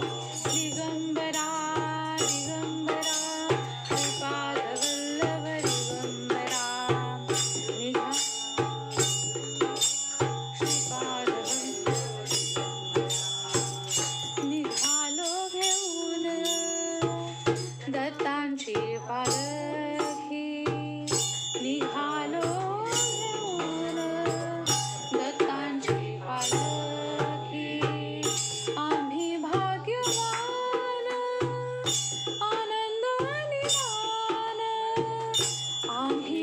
Música आनंदाने निदान आम्ही